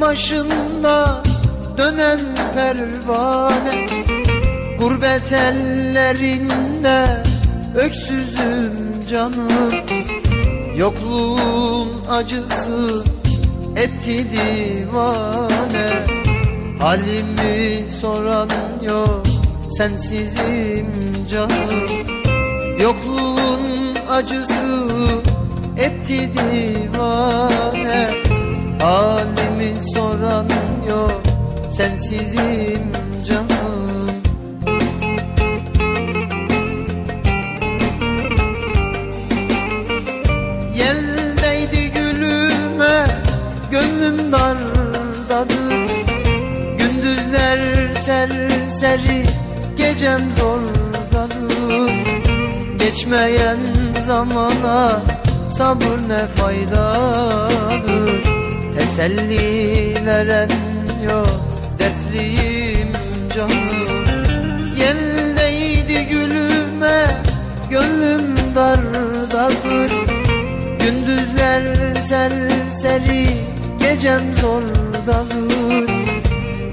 başımda dönen pervane. Gurbet ellerinde öksüzüm canım Yokluğun acısı etti divane. Halimi soran yok sensizim canım Yokluğun acısı etti divane Halimi soran yok sensizim canım. Yeldeydi gülüme gönlüm dardadır Gündüzler serseri gecem zordadır Geçmeyen zamana sabır ne faydadır Teselli veren yok dertliyim canım. Yeldeydi gülüme gönlüm dardadır Gündüzler serseri gecem zordadır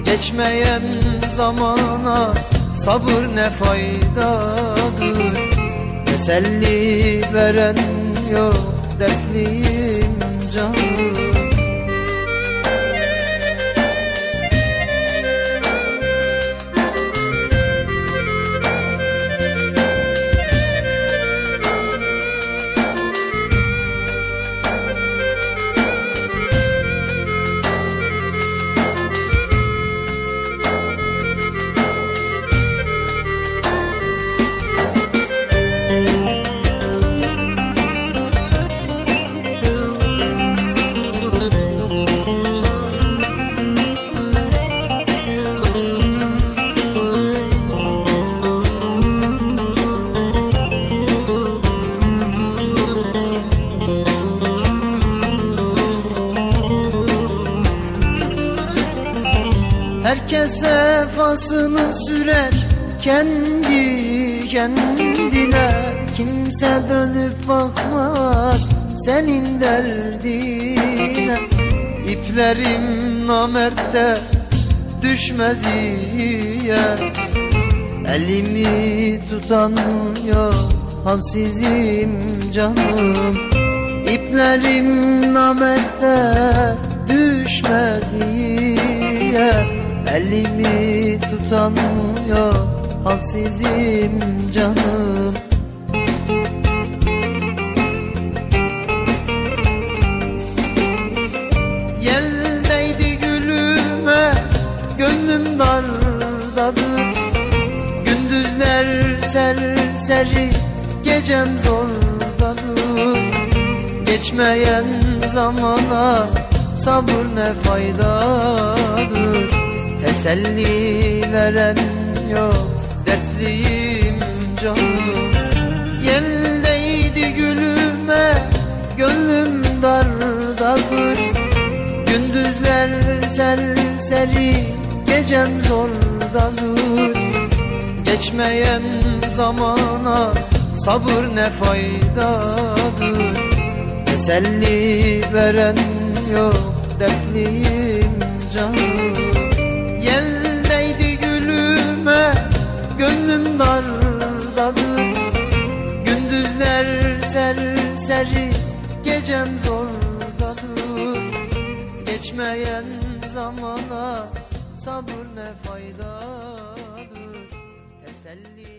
Geçmeyen zamana sabır ne faydadır. Teselli veren yok dertliyim canım sefasını sürer kendi kendine. Kimse dönüp bakmaz senin derdine. İplerim namerde düşmez iyiye. Elimi tutan yok hansizim canım. İplerim namerde düşmez iyiye Elimi tutan yok halsizim canım. Yeldeydi gülüme gönlüm dardadır Gündüzler serseri gecem zordadır Geçmeyen zamana sabır ne faydadır Teselli veren yok dertliyim canım. Yeldeydi gülüme gönlüm dardadır. Gündüzler serseri gecem zordadır. Geçmeyen zamana sabır ne faydadır. Teselli veren yok dertliyim canım gönlüm dardadır Gündüzler serseri gecem zordadır Geçmeyen zamana sabır ne faydadır? Teselli